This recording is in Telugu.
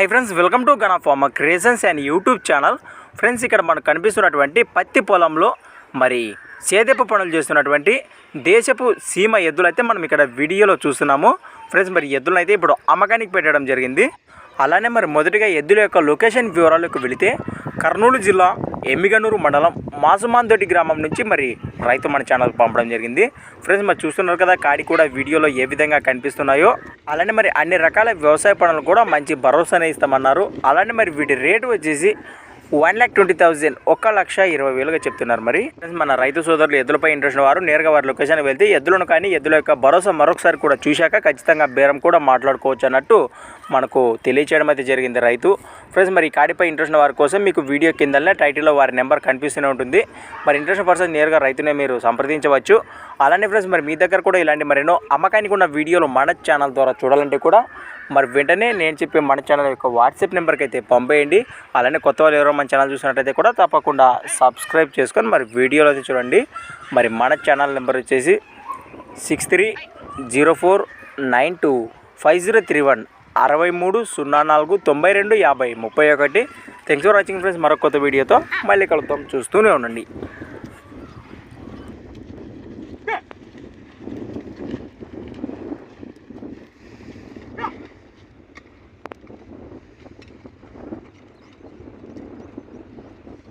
High friends welcome to Gana farm creations and YouTube channel friends ఇక్కడ మనకు కనిపిస్తున్నటువంటి పత్తి పొలంలో మరి సేదెప్పు పనులు చేస్తున్నటువంటి దేశపు సీమ ఎద్దులైతే మనం ఇక్కడ వీడియోలో చూస్తున్నాము. ఫ్రెండ్స్ మరి ఎద్దులైతే ఇప్పుడు అమ్మకానికి పెట్టడం జరిగింది. అలానే మరి మొదటిగా ఎద్దుల యొక్క లొకేషన్ వివరాలకు వెళితే కర్నూలు జిల్లా ఎమ్మిగనూరు మండలం మాసుమాందొడ్డి గ్రామం నుంచి మరి రైతు మన ఛానల్ పంపడం జరిగింది. ఫ్రెండ్స్ మరి చూస్తున్నారు కదా కాడి కూడా వీడియోలో ఏ విధంగా కనిపిస్తున్నాయో. అలానే మరి అన్ని రకాల వ్యవసాయ పనులు కూడా మంచి భరోసానే ఇస్తామన్నారు. అలానే మరి వీటి రేటు వచ్చేసి వన్ ల్యాక్ ట్వంటీ థౌజండ్ ఒక లక్ష ఇరవై వేలుగా చెప్తున్నారు మరి. ఫ్రెండ్స్ మన రైతు సోదరులు ఎద్దులపై ఇంట్రెస్ట్ వారు నేరుగా వారి లొకేషన్ వెళ్తే ఎద్దులను కానీ ఎద్దుల యొక్క భరోసా మరొకసారి కూడా చూశాక ఖచ్చితంగా బేరం కూడా మాట్లాడుకోవచ్చు అన్నట్టు మనకు తెలియచేయడం అయితే జరిగింది రైతు. ఫ్రెండ్స్ మరి ఈ కాడిపై ఇంట్రెస్ట్ వారి కోసం మీకు వీడియో కిందనే టైటిల్లో వారి నెంబర్ కనిపిస్తూనే ఉంటుంది. మరి ఇంట్రెస్ట్ పర్సన్ నేరుగా రైతునే మీరు సంప్రదించవచ్చు. అలానే ఫ్రెండ్స్ మరి మీ దగ్గర కూడా ఇలాంటి మరెన్నో అమ్మకానికి ఉన్న వీడియోలు మన ఛానల్ ద్వారా చూడాలంటే కూడా మరి వెంటనే నేను చెప్పే మన ఛానల్ యొక్క వాట్సాప్ నెంబర్కి అయితే పంపేయండి. అలానే కొత్త వాళ్ళు ఎవరో మన ఛానల్ చూసినట్టయితే కూడా తప్పకుండా సబ్స్క్రైబ్ చేసుకొని మరి వీడియోలో అయితే చూడండి. మరి మన ఛానల్ నెంబర్ వచ్చేసి six three zero four nine two five zero three one అరవై మూడు సున్నా నాలుగు తొంభై రెండు యాభై ముప్పై ఒకటి. థ్యాంక్స్ ఫర్ వాచింగ్ ఫ్రెండ్స్ మరొక కొత్త వీడియోతో మళ్ళీ కలుద్దాం. చూస్తూనే ఉండండి.